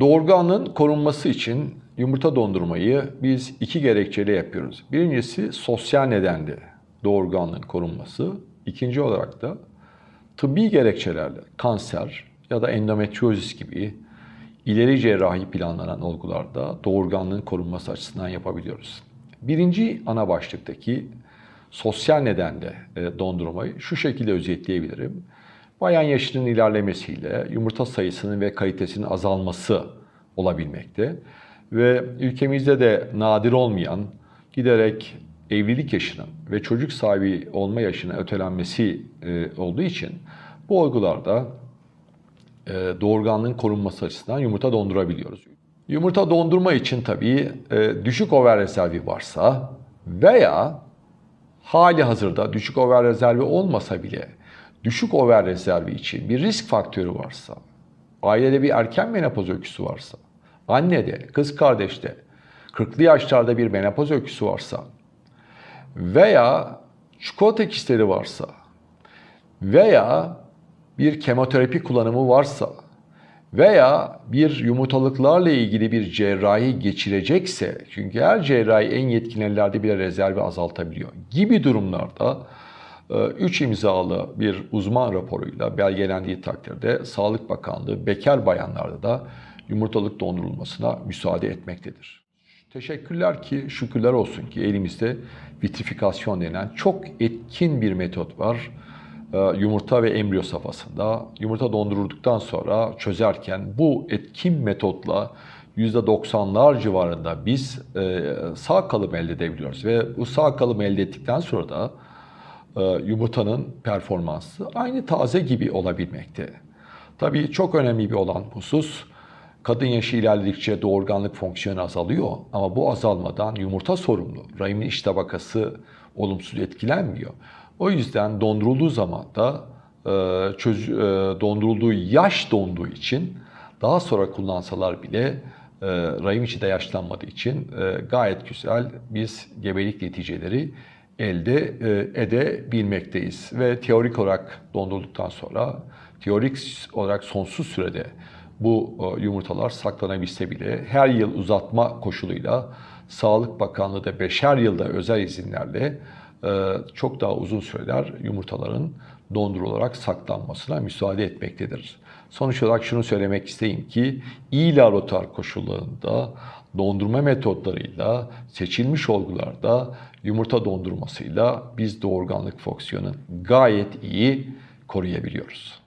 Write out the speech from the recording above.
Doğurganlığın korunması için yumurta dondurmayı biz iki gerekçeyle yapıyoruz. Birincisi sosyal nedenli doğurganlığın korunması. İkinci olarak da tıbbi gerekçelerle kanser ya da endometriozis gibi ileri cerrahi planlanan olgularda doğurganlığın korunması açısından yapabiliyoruz. Birinci ana başlıktaki sosyal nedenle e, dondurmayı şu şekilde özetleyebilirim. Bayan yaşının ilerlemesiyle yumurta sayısının ve kalitesinin azalması olabilmekte ve ülkemizde de nadir olmayan giderek evlilik yaşının ve çocuk sahibi olma yaşının ötelenmesi e, olduğu için bu olgularda e, doğurganlığın korunması açısından yumurta dondurabiliyoruz. Yumurta dondurma için tabii e, düşük over rezervi varsa veya hali hazırda düşük over rezervi olmasa bile düşük over rezervi için bir risk faktörü varsa, ailede bir erken menopoz öyküsü varsa, annede, kız kardeşte 40'lı yaşlarda bir menopoz öyküsü varsa veya çikolata kistleri varsa veya bir kemoterapi kullanımı varsa veya bir yumurtalıklarla ilgili bir cerrahi geçirecekse, çünkü her cerrahi en yetkin ellerde bile rezervi azaltabiliyor gibi durumlarda 3 imzalı bir uzman raporuyla belgelendiği takdirde Sağlık Bakanlığı bekar bayanlarda da yumurtalık dondurulmasına müsaade etmektedir. Teşekkürler ki şükürler olsun ki elimizde vitrifikasyon denen çok etkin bir metot var. Ee, Yumurta ve embriyo safhasında yumurta dondurulduktan sonra çözerken bu etkin metotla %90'lar civarında biz e, sağ kalım elde edebiliyoruz. Ve bu sağ kalım elde ettikten sonra da yumurtanın performansı aynı taze gibi olabilmekte. Tabii çok önemli bir olan husus kadın yaşı ilerledikçe doğurganlık fonksiyonu azalıyor ama bu azalmadan yumurta sorumlu. Rahimin iç tabakası olumsuz etkilenmiyor. O yüzden dondurulduğu zaman da e, e, dondurulduğu yaş donduğu için daha sonra kullansalar bile e, rahim içi de yaşlanmadığı için e, gayet güzel biz gebelik neticeleri elde e, edebilmekteyiz. Ve teorik olarak dondurulduktan sonra teorik olarak sonsuz sürede bu e, yumurtalar saklanabilse bile her yıl uzatma koşuluyla Sağlık Bakanlığı da beşer yılda özel izinlerle çok daha uzun süreler yumurtaların dondurularak saklanmasına müsaade etmektedir. Sonuç olarak şunu söylemek isteyeyim ki iyi laboratuvar koşullarında dondurma metotlarıyla seçilmiş olgularda yumurta dondurmasıyla biz doğurganlık fonksiyonu gayet iyi koruyabiliyoruz.